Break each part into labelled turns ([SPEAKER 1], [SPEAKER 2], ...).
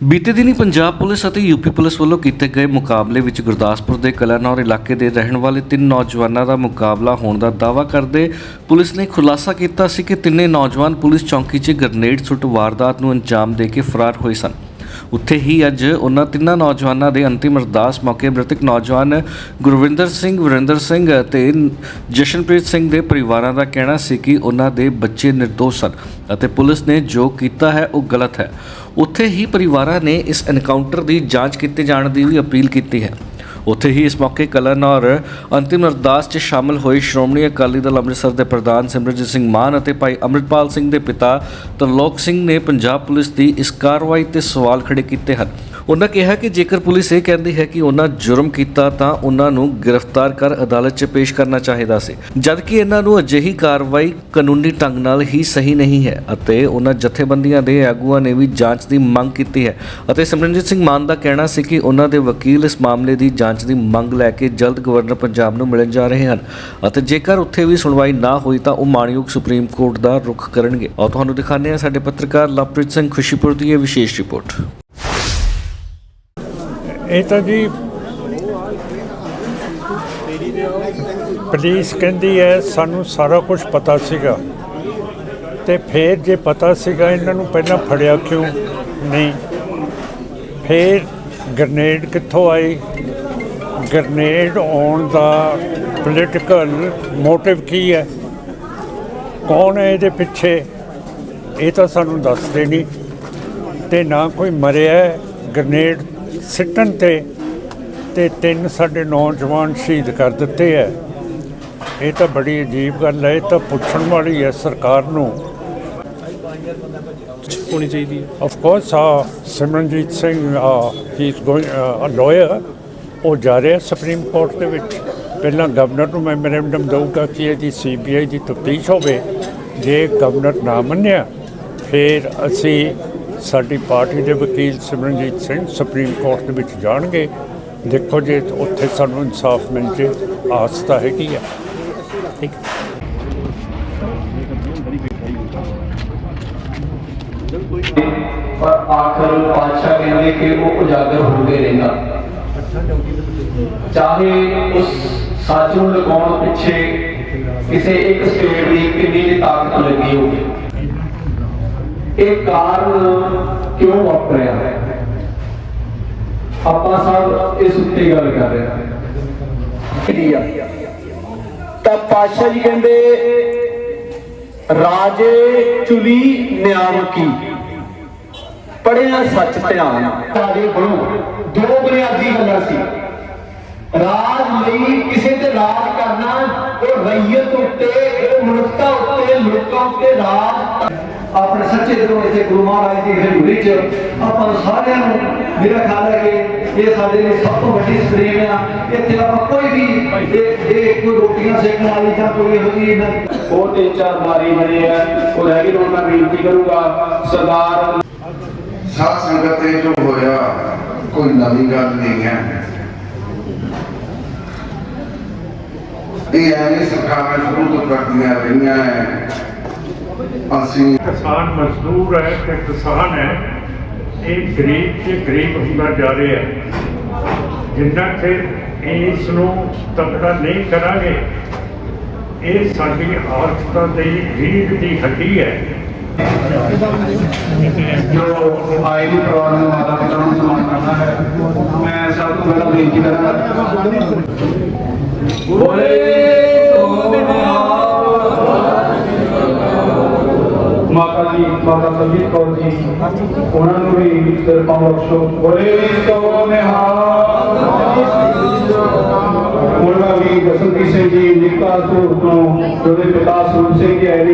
[SPEAKER 1] ਬੀਤੇ ਦਿਨੀ ਪੰਜਾਬ ਪੁਲਿਸ ਅਤੇ ਯੂਪੀ ਪੁਲਿਸ ਵੱਲੋਂ ਕੀਤੇ ਗਏ ਮੁਕਾਬਲੇ ਵਿੱਚ ਗੁਰਦਾਸਪੁਰ ਦੇ ਕਲਾਨੌਰ ਇਲਾਕੇ ਦੇ ਰਹਿਣ ਵਾਲੇ ਤਿੰਨ ਨੌਜਵਾਨਾਂ ਦਾ ਮੁਕਾਬਲਾ ਹੋਣ ਦਾ ਦਾਅਵਾ ਕਰਦੇ ਪੁਲਿਸ ਨੇ ਖੁਲਾਸਾ ਕੀਤਾ ਸੀ ਕਿ ਤਿੰਨੇ ਨੌਜਵਾਨ ਪੁਲਿਸ ਚੌਂਕੀ 'ਚ ਗ੍ਰਨੇਡ ਸੁੱਟ ਵਾਰਦਾਤ ਨੂੰ ਅੰਜਾਮ ਦੇ ਕੇ ਫਰਾਰ ਹੋਏ ਸਨ। ਉੱਥੇ ਹੀ ਅੱਜ ਉਹਨਾਂ ਤਿੰਨਾਂ ਨੌਜਵਾਨਾਂ ਦੇ ਅੰਤਿਮ ਅਰਦਾਸ ਮੌਕੇ ਮ੍ਰਿਤਕ ਨੌਜਵਾਨ ਗੁਰਵਿੰਦਰ ਸਿੰਘ, ਵਰਿੰਦਰ ਸਿੰਘ ਅਤੇ ਜਸ਼ਨਪ੍ਰੀਤ ਸਿੰਘ ਦੇ ਪਰਿਵਾਰਾਂ ਦਾ ਕਹਿਣਾ ਸੀ ਕਿ ਉਹਨਾਂ ਦੇ ਬੱਚੇ ਨਿਰਦੋਸ਼ ਸਨ ਅਤੇ ਪੁਲਿਸ ਨੇ ਜੋ ਕੀਤਾ ਹੈ ਉਹ ਗਲਤ ਹੈ। ਉੱਥੇ ਹੀ ਪਰਿਵਾਰਾਂ ਨੇ ਇਸ ਐਨਕਾਊਂਟਰ ਦੀ ਜਾਂਚ ਕੀਤੇ ਜਾਣ ਦੀ ਵੀ ਅਪੀਲ ਕੀਤੀ ਹੈ। ਉੱਥੇ ਹੀ ਇਸ ਮੌਕੇ ਕਲਨ ਔਰ ਅੰਤਿਮ ਅਰਦਾਸ 'ਚ ਸ਼ਾਮਲ ਹੋਏ ਸ਼੍ਰੋਮਣੀ ਅਕਾਲੀ ਦਲ ਅੰਮ੍ਰਿਤਸਰ ਦੇ ਪ੍ਰਧਾਨ ਸਿਮਰਜੀਤ ਸਿੰਘ ਮਾਨ ਅਤੇ ਭਾਈ ਅੰਮ੍ਰਿਤਪਾਲ ਸਿੰਘ ਦੇ ਪਿਤਾ ਤਰਲੋਕ ਸਿੰਘ ਨੇ ਪੰਜਾਬ ਪੁਲਿਸ ਦੀ ਇਸ ਕਾਰਵਾਈ ਤੇ ਸਵਾਲ ਖੜੇ ਕੀਤੇ ਹਨ। ਉਹਨਾਂ ਕਿਹਾ ਕਿ ਜੇਕਰ ਪੁਲਿਸ ਇਹ ਕਹਿੰਦੀ ਹੈ ਕਿ ਉਹਨਾਂ ਜੁਰਮ ਕੀਤਾ ਤਾਂ ਉਹਨਾਂ ਨੂੰ ਗ੍ਰਿਫਤਾਰ ਕਰ ਅਦਾਲਤ 'ਚ ਪੇਸ਼ ਕਰਨਾ ਚਾਹੀਦਾ ਸੀ। ਜਦਕਿ ਇਹਨਾਂ ਨੂੰ ਅਜਿਹੀ ਕਾਰਵਾਈ ਕਾਨੂੰਨੀ ਢੰਗ ਨਾਲ ਹੀ ਸਹੀ ਨਹੀਂ ਹੈ ਅਤੇ ਉਹਨਾਂ ਜਥੇਬੰਦੀਆਂ ਦੇ ਆਗੂਆਂ ਨੇ ਵੀ ਜਾਂਚ ਦੀ ਮੰਗ ਕੀਤੀ ਹੈ। ਅਤੇ ਸਿਮਰਨਜੀਤ ਸਿੰਘ ਮਾਨ ਦਾ ਕਹਿਣਾ ਸੀ ਕਿ ਉਹਨਾਂ ਦੇ ਵਕੀਲ ਇਸ ਮਾਮਲੇ ਦੀ ਜਾਂਚ ਦੀ ਮੰਗ ਲੈ ਕੇ ਜਲਦ ਗਵਰਨਰ ਪੰਜਾਬ ਨੂੰ ਮਿਲਣ ਜਾ ਰਹੇ ਹਨ ਅਤੇ ਜੇਕਰ ਉੱਥੇ ਵੀ ਸੁਣਵਾਈ ਨਾ ਹੋਈ ਤਾਂ ਉਹ ਮਾਣਯੋਗ ਸੁਪਰੀਮ ਕੋਰਟ ਦਾ ਰੁਖ ਕਰਨਗੇ। ਔਰ ਤੁਹਾਨੂੰ ਦਿਖਾਉਂਦੇ ਹਾਂ ਸਾਡੇ ਪੱਤਰਕਾਰ ਲਵਪ੍ਰੀਤ ਸਿੰਘ ਖੁਸ਼ੀਪੁਰ ਦੀ ਇਹ ਵਿਸ਼ੇਸ਼ ਰਿਪੋਰਟ।
[SPEAKER 2] ਇਹ ਤਾਂ ਜੀ ਪੁਲਿਸ ਕਹਿੰਦੀ ਹੈ, ਸਾਨੂੰ ਸਾਰਾ ਕੁਝ ਪਤਾ ਸੀਗਾ। ਤੇ ਫਿਰ ਜੇ ਪਤਾ ਸੀਗਾ, ਇਹਨਾਂ ਨੂੰ ਪਹਿਲਾਂ ਫੜਿਆ ਕਿਉਂ ਨਹੀਂ? ਫਿਰ ਗ੍ਰਨੇਡ ਕਿੱਥੋਂ ਆਈ ਗ੍ਰਨੇਡ ਆਉਣ ਦਾ ਪੋਲੀਟੀਕਲ ਮੋਟਿਵ ਕੀ ਹੈ? ਕੌਣ ਹੈ ਇਹਦੇ ਪਿੱਛੇ? ਇਹ ਤਾਂ ਸਾਨੂੰ ਦੱਸਦੇ ਨਹੀਂ। ਤੇ ਨਾ ਕੋਈ ਮਰਿਆ ਹੈ। ਗ੍ਰਨੇਡ ਸਿੱਟਣ ਤੇ ਤੇ ਤਿੰਨ ਸਾਡੇ ਨੌਜਵਾਨ ਸ਼ਹੀਦ ਕਰ ਦਿੱਤੇ ਹੈ ਇਹ ਤਾਂ ਬੜੀ ਅਜੀਬ ਗੱਲ ਹੈ ਇਹ ਤਾਂ ਪੁੱਛਣ ਵਾਲੀ ਹੈ ਸਰਕਾਰ ਨੂੰ।
[SPEAKER 3] ਹੋਣੀ ਚਾਹੀਦੀ ਹੈ
[SPEAKER 2] of course uh Simranjeet Singh he is going a liar ਉਹ ਜਾ ਰਿਹਾ ਸੁਪਰੀਮ ਕੋਰਟ ਦੇ ਵਿੱਚ। ਪਹਿਲਾਂ ਗਵਰਨਰ ਨੂੰ ਮੈਮੋਰੈਂਡਮ ਦਊਗਾ ਕਿ ਇਹਦੀ ਸੀਬੀਆਈ ਦੀ ਤਫਤੀਸ਼ ਹੋਵੇ। ਜੇ ਗਵਰਨਰ ਨਾ ਮੰਨਿਆ ਫਿਰ ਅਸੀਂ ਸਾਡੀ ਪਾਰਟੀ ਦੇ ਵਕੀਲ ਸਿਮਰਨਜੀਤ ਸਿੰਘ ਸੁਪਰੀਮ ਕੋਰਟ ਦੇ ਵਿੱਚ ਜਾਣਗੇ। ਦੇਖੋ ਜੇ ਉੱਥੇ ਸਾਨੂੰ ਇਨਸਾਫ ਮਿਲ ਜੇ, ਆਸ ਤਾਂ ਹੈਗੀ ਆ।
[SPEAKER 3] ਠੀਕ।
[SPEAKER 4] ਪਰ ਆਖਰ ਪਾਤਸ਼ਾਹ ਕਹਿੰਦੇ ਕਿ ਉਹ ਉਜਾਗਰ ਹੋ ਕੇ ਰਹਿੰਦਾ। ਚਾਹੇ ਉਸ ਸੱਚ ਨੂੰ ਲਗਾਉਣ ਪਿੱਛੇ ਕਿਸੇ ਇੱਕ ਸਟੇਟ ਦੀ ਕਿੰਨੀ ਤਾਕਤ ਲੱਗੀ ਹੋਵੇ। ਇਹ ਕਾਰਨ ਕਿਉਂ ਵਾਪਰਿਆ ਆਪਾਂ ਸਭ ਇਸ ਉੱਤੇ ਗੱਲ ਕਰ ਰਹੇ ਹਾਂ। ਤਾਂ ਪਾਤਸ਼ਾਹ ਜੀ ਕਹਿੰਦੇ ਰਾਜੇ ਚੁਲੀ ਨਿਆਮਕੀ। ਪੜਿਆ ਸੱਚ ਧਿਆਨ। ਰਾਜੇ ਬਣੋ ਦੋ ਬੁਨਿਆਦੀ ਗੱਲਾਂ ਸੀ। ਰਾਜ ਲਈ ਕਿਸੇ ਤੇ ਰਾਜ ਕਰਨਾ ਉਹ ਰਈਅਤ ਉੱਤੇ ਉਹ ਮਨੁੱਖਤਾ ਉੱਤੇ ਲੋਕਾਂ ਉੱਤੇ ਰਾਜ ਆਪਣੇ ਸੱਚੇ ਦਿਲੋਂ ਇੱਥੇ ਗੁਰੂ ਮਹਾਰਾਜ ਦੀ ਹਜ਼ੂਰੀ 'ਚ ਆਪਾਂ ਨੂੰ ਸਾਰਿਆਂ ਨੂੰ ਮੇਰਾ ਖਿਆਲ ਹੈ ਕਿ ਇਹ ਸਾਡੇ ਲਈ ਸਭ ਤੋਂ ਵੱਡੀ ਸਕਰੀਨ ਆ। ਇੱਥੇ ਆਪਾਂ ਕੋਈ ਵੀ ਇਹ ਇਹ ਕੋਈ ਰੋਟੀਆਂ ਸੇਕਣ ਵਾਲੀ ਜਾਂ ਕੋਈ ਇਹੋ ਜਿਹੀ ਨਾ ਉਹ ਤਿੰਨ ਚਾਰ ਵਾਰੀ ਬਣੇ ਆ। ਉਹ ਰਹਿ ਗਏ ਹੁਣ ਮੈਂ ਬੇਨਤੀ ਕਰੂੰਗਾ। ਸਰਦਾਰ
[SPEAKER 5] ਸਾਧ ਸੰਗਤ ਤੇ ਜੋ ਹੋਇਆ ਕੋਈ ਨਵੀਂ ਗੱਲ ਨਹੀਂ ਹੈ। ਇਹ ਐਵੇਂ ਸਰਕਾਰਾਂ ਸ਼ੁਰੂ ਤੋਂ ਕਰਦੀਆਂ ਰਹੀਆਂ ਹੈ ਅਸੀਂ
[SPEAKER 2] ਕਿਸਾਨ ਮਜ਼ਦੂਰ ਹੈ ਤੇ ਕਿਸਾਨ ਹੈ ਇਹ ਗਰੀਬ ਤੇ ਗਰੀਬ ਹੁੰਦਾ ਜਾ ਰਿਹਾ ਹੈ ਜਿੰਨਾ ਚਿਰ ਇਸ ਨੂੰ ਤਕੜਾ ਨਹੀਂ ਕਰਾਂਗੇ ਇਹ ਸਾਡੀ ਆਰਥਿਕਤਾ ਦੀ ਰੀੜ ਦੀ ਹੱਡੀ ਹੈ
[SPEAKER 4] ਜੋ ਪਰਿਵਾਰ ਨੂੰ ਮਾਤਾ ਪਿਤਾ ਨੂੰ ਸਨਮਾਨ ਕਰਨਾ ਹੈ ਮੈਂ ਸਭ ਤੋਂ ਪਹਿਲਾਂ ਬੇਨਤੀ ਕਰਾਂਗਾ। ਬੋਲੇ ਮਾਤਾ ਜੀ ਮਾਤਾ ਸੰਜੀਤ ਕੌਰ ਜੀ ਉਹਨਾਂ ਨੂੰ ਵੀ ਕਿਰਪਾ ਬਖਸ਼ੋ ਬੋਲੇ ਸੋ ਨਿਹਾਲ ਉਹਨਾਂ ਵੀ ਜਸਨਪ੍ਰੀਤ ਸਿੰਘ ਜੀ ਨਿੱਕਾ ਤੋਂ ਤੋਂ ਉਹਦੇ ਪਿਤਾ ਸਰੂਪ ਸਿੰਘ ਜੀ ਆਏ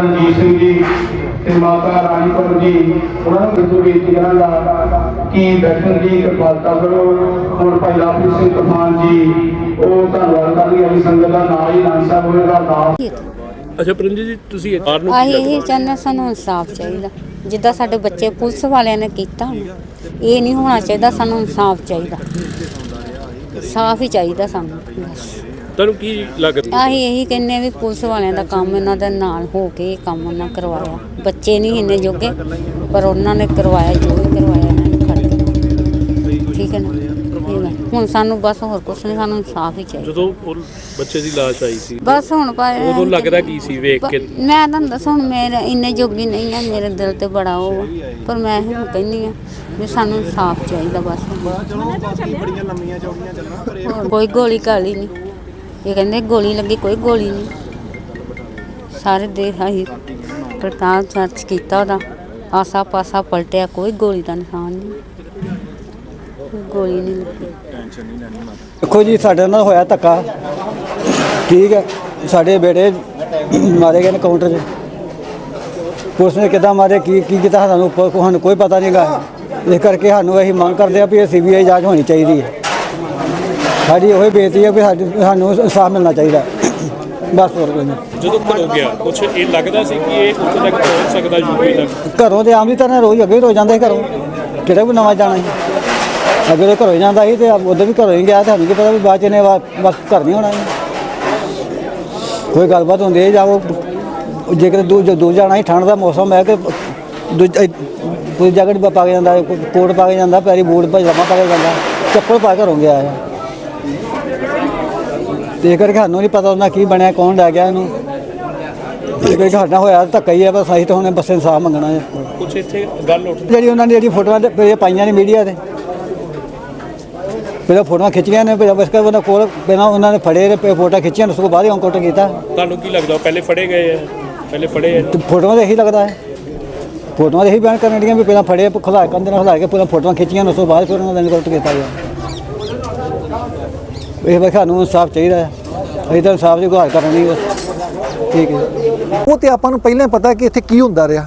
[SPEAKER 4] ਰਣਜੀਤ ਸਿੰਘ ਜੀ ਤੇ ਮਾਤਾ ਰਾਣੀ ਕੌਰ ਜੀ ਉਹਨਾਂ ਨੂੰ ਬਿੰਦੂ ਬੇਨਤੀ ਕਰਾਂਗਾ ਕਿ ਬੈਠਣ ਦੀ ਕਿਰਪਾਲਤਾ ਕਰੋ। ਹੁਣ ਭਾਈ ਲਾਪਰੀ ਸਿੰਘ ਤੂਫਾਨ ਜੀ ਉਹ ਧੰਨਵਾਦ ਕਰਦੀ ਹੈ ਸੰਗਤ ਦਾ ਨਾਲ ਹੀ ਨਾਮ ਸਾਹਿਬ ਹੋਏਗਾ ਨਾਮ
[SPEAKER 3] ਅੱਛਾ ਪਰਮਜੀਤ ਜੀ ਤੁਸੀਂ ਆਰ ਨੂੰ
[SPEAKER 6] ਆਹੀ ਇਹੀ ਚਾਹੁੰਦੇ ਸਾਨੂੰ ਇਨਸਾਫ ਚਾਹੀਦਾ। ਜਿੱਦਾਂ ਸਾਡੇ ਬੱਚੇ ਪੁਲਿਸ ਵਾਲਿਆਂ ਨੇ ਕੀਤਾ ਇਹ ਨਹੀਂ ਹੋਣਾ ਚਾਹੀਦਾ ਸਾਨੂੰ ਇਨਸਾਫ ਚਾਹੀਦਾ। ਸਾਫ਼ ਹੀ ਚਾਹੀਦਾ ਸਾਨੂੰ ਬਸ।
[SPEAKER 3] ਤੁਹਾਨੂੰ ਕੀ ਲੱਗਦਾ?
[SPEAKER 6] ਆਹੀ ਇਹੀ ਕਹਿੰਨੇ ਵੀ ਪੁਲਿਸ ਵਾਲਿਆਂ ਦਾ ਕੰਮ ਇਹਨਾਂ ਦੇ ਨਾਲ ਹੋ ਕੇ ਇਹ ਕੰਮ ਉਹਨਾਂ ਕਰਵਾਇਆ। ਬੱਚੇ ਨਹੀਂ ਇੰਨੇ ਜੋਗੇ ਪਰ ਉਹਨਾਂ ਨੇ ਕਰਵਾਇਆ ਜੋ ਵੀ ਕਰਵਾਇਆ ਇਹਨਾਂ ਨੇ ਖੜ ਕੇ। ਠੀਕ ਹੈ ਨਾ। ਹੁਣ ਸਾਨੂੰ ਬਸ ਹੋਰ ਕੁਛ ਨਹੀਂ ਸਾਨੂੰ ਇਨਸਾਫ ਹੀ ਚਾਹੀਦਾ।
[SPEAKER 3] ਜਦੋਂ ਉਹ ਬੱਚੇ ਦੀ ਲਾਸ਼ ਆਈ ਸੀ
[SPEAKER 6] ਬਸ ਹੁਣ ਪਾ
[SPEAKER 3] ਉਦੋਂ ਲੱਗਦਾ ਕੀ ਸੀ ਵੇਖ ਕੇ?
[SPEAKER 6] ਮੈਂ ਤੁਹਾਨੂੰ ਦੱਸਾਂ ਹੁਣ ਮੇਰੇ ਇੰਨੇ ਜੋਗੀ ਨਹੀਂ ਆ ਮੇਰੇ ਦਿਲ ਤੇ ਬੜਾ ਉਹ ਆ। ਪਰ ਮੈਂ ਇਹ ਕਹਿੰਦੀ ਆ ਵੀ ਸਾਨੂੰ ਇਨਸਾਫ ਚਾਹੀਦਾ ਬਸ। ਹੋਰ ਕੋਈ ਗੋਲੀ ਕਾਲੀ ਨਹੀਂ। ਇਹ ਕਹਿੰਦੇ ਗੋਲੀ ਲੱਗੀ ਕੋਈ ਗੋਲੀ ਨਹੀਂ। ਸਾਰੇ ਦੇਖ ਆਹੀ ਪ੍ਰਤਾਪ ਚਰਚ ਕੀਤਾ ਉਹਦਾ। ਆਸਾ ਪਾਸਾ ਪਲਟਿਆ ਕੋਈ ਗੋਲੀ ਦਾ ਨਿਸ਼ਾਨ ਨਹੀਂ। ਗੋਲੀ ਨਹੀਂ ਲੱਗੀ।
[SPEAKER 7] ਦੇਖੋ ਜੀ ਸਾਡੇ ਨਾਲ ਹੋਇਆ ਧੱਕਾ। ਠੀਕ ਹੈ ਸਾਡੇ ਬੇਟੇ ਮਾਰੇ ਗਏ ਨੇ ਕਾਊਂਟਰ 'ਚ। ਪੁਲਿਸ ਨੇ ਕਿੱਦਾਂ ਮਾਰੇ ਕੀ ਕੀ ਕੀਤਾ ਸਾਨੂੰ ਸਾਨੂੰ ਕੋਈ ਪਤਾ ਨਹੀਂਗਾ ਇਸ ਕਰਕੇ ਸਾਨੂੰ ਅਸੀਂ ਮੰਗ ਕਰਦੇ ਆ ਵੀ ਇਹ ਸੀਬੀਆਈ ਜਾਂਚ ਹੋਣੀ ਚਾਹੀਦੀ ਹੈ। ਸਾਡੀ ਉਹ ਬੇਨਤੀ ਹੈ ਵੀ ਸਾਡੀ ਸਾਨੂੰ ਇਨਸਾਫ ਮਿਲਣਾ ਚਾਹੀਦਾ। ਬਸ ਹੋਰ ਕੋਈ ਨਹੀਂ।
[SPEAKER 3] ਜਦੋਂ ਘਰੋਂ ਗਿਆ ਕੁਛ ਇਹ ਲੱਗਦਾ ਸੀ ਕਿ ਇਹ ਉੱਥੇ ਤੱਕ ਪਹੁੰਚ ਸਕਦਾ ਯੂਪੀ ਤੱਕ?
[SPEAKER 7] ਘਰੋਂ ਤੇ ਆਮ ਦੀ ਤਰ੍ਹਾਂ ਰੋਜ਼ ਅੱਗੇ ਰੋਜ਼ ਜਾਂਦਾ ਸੀ ਘਰੋਂ। ਕਿਹੜਾ ਕੋਈ ਨਵਾਂ ਜਾਣਾ ਸੀ? ਅੱਗੇ ਤਾਂ ਘਰੋਂ ਹੀ ਜਾਂਦਾ ਸੀ ਤੇ ਉਧਰ ਵੀ ਘਰੋਂ ਹੀ ਗਿਆ ਤੇ ਸਾਨੂੰ ਕੀ ਪਤਾ ਵੀ ਬਾਅਦ ਚ ਇਹਨੇ ਵਾ- ਬਸ ਘਰ ਨਹੀਂ ਹੋਣਾ। ਸੀ ਕੋਈ ਗੱਲਬਾਤ ਹੁੰਦੀ ਹੈ ਜਾਓ ਜੇ ਕਿਤੇ ਦੂਰ ਦੂਰ ਜਾਣਾ ਸੀ ਠੰਡ ਦਾ ਮੌਸਮ ਹੈ ਕਿ ਦੂਜਾ ਕੋਈ ਜੈਕਟ ਪਾ ਕੇ ਜਾਂਦਾ ਕੋਈ ਕੋਟ ਪਾ ਕੇ ਜਾਂਦਾ ਪੈਰੀ ਬੂਟ ਪਜਾਮਾ ਪਾ ਕੇ ਜਾਂਦਾ ਚੱਪਲ ਪਾ ਕੇ ਘਰੋਂ ਗਿਆ ਹੈ ਤੇ ਕਰਕੇ ਸਾਨੂੰ ਨਹੀਂ ਪਤਾ ਉਹਨਾਂ ਕੀ ਬਣਿਆ ਕੌਣ ਲੈ ਗਿਆ ਇਹਨੂੰ ਇਹ ਕਰਕੇ ਸਾਡਾ ਹੋਇਆ ਧੱਕਾ ਹੀ ਹੈ ਬਸ ਅਸੀਂ ਤਾਂ ਹੁਣ ਬਸ ਇਨਸਾਫ ਮੰਗਣਾ ਹੈ
[SPEAKER 3] ਕੁਛ ਇੱਥੇ ਗੱਲ ਉੱਠ
[SPEAKER 7] ਜਿਹੜੀ ਉਹਨਾਂ ਨੇ ਜਿਹੜੀ ਫੋਟੋਆਂ ਤੇ ਪਾਈਆਂ ਨੇ ਮੀਡੀਆ ਤੇ। ਪਹਿਲਾਂ ਫੋਟੋਆਂ ਖਿੱਚੀਆਂ ਨੇ ਫਿਰ ਬਸ ਕਰ ਉਹਨਾਂ ਕੋਲ ਪਹਿਲਾਂ ਉਹਨਾਂ ਨੇ ਫੜੇ ਤੇ ਫਿਰ ਫੋਟੋਆਂ ਖਿੱਚੀਆਂ ਉਸ ਤੋਂ ਬਾਅਦ ਹੀ ਅੰਕੁਟ ਕੀਤਾ।
[SPEAKER 3] ਤੁਹਾਨੂੰ ਕੀ ਲੱਗਦਾ ਪਹਿਲੇ ਫੜੇ ਗਏ ਆ? ਪਹਿਲੇ ਫੜੇ ਆ?
[SPEAKER 7] ਤੇ ਫੋਟੋਆਂ ਤੇ ਇਹੀ ਲੱਗਦਾ ਹੈ। ਫੋਟੋਆਂ ਤੇ ਇਹੀ ਬਿਆਨ ਕਰਨ ਦੀਆਂ ਵੀ ਪਹਿਲਾਂ ਫੜੇ ਖੁਲਾ ਕੰਦੇ ਨਾਲ ਖੁਲਾ ਕੇ ਪਹਿਲਾਂ ਫੋਟੋਆਂ ਖਿੱਚੀਆਂ ਉਸ ਤੋਂ ਬਾਅਦ ਫਿਰ ਉਹਨਾਂ ਦਾ ਅੰਕੁਟ ਕੀਤਾ ਗਿਆ। ਇਹ ਵੇ ਸਾਨੂੰ ਇਨਸਾਫ ਚਾਹੀਦਾ ਹੈ। ਅਸੀਂ ਤਾਂ ਇਨਸਾਫ ਦੀ ਗੁਹਾਰ ਕਰਨੀ ਬਸ ਠੀਕ ਹੈ।
[SPEAKER 8] ਉਹ ਤੇ ਆਪਾਂ ਨੂੰ ਪਹਿਲਾਂ ਪਤਾ ਕਿ ਇੱਥੇ ਕੀ ਹੁੰਦਾ ਰਿਹਾ।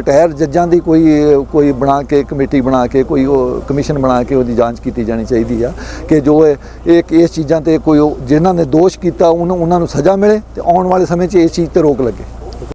[SPEAKER 8] ਰਿਟਾਇਰ ਜੱਜਾਂ ਦੀ ਕੋਈ ਕੋਈ ਬਣਾ ਕੇ, ਕਮੇਟੀ ਬਣਾ ਕੇ, ਕੋਈ ਉਹ ਕਮਿਸ਼ਨ ਬਣਾ ਕੇ ਉਹਦੀ ਜਾਂਚ ਕੀਤੀ ਜਾਣੀ ਚਾਹੀਦੀ ਆ ਕਿ ਜੋ ਇਹ ਇਸ ਚੀਜ਼ਾਂ ਤੇ ਕੋਈ ਉਹ, ਜਿਨ੍ਹਾਂ ਨੇ ਦੋਸ਼ ਕੀਤਾ, ਉਹਨਾਂ ਉਹਨਾਂ ਨੂੰ ਸਜ਼ਾ ਮਿਲੇ ਤੇ ਆਉਣ ਵਾਲੇ ਸਮੇਂ 'ਚ ਇਸ ਚੀਜ਼ ਤੇ ਰੋਕ ਲੱਗੇ।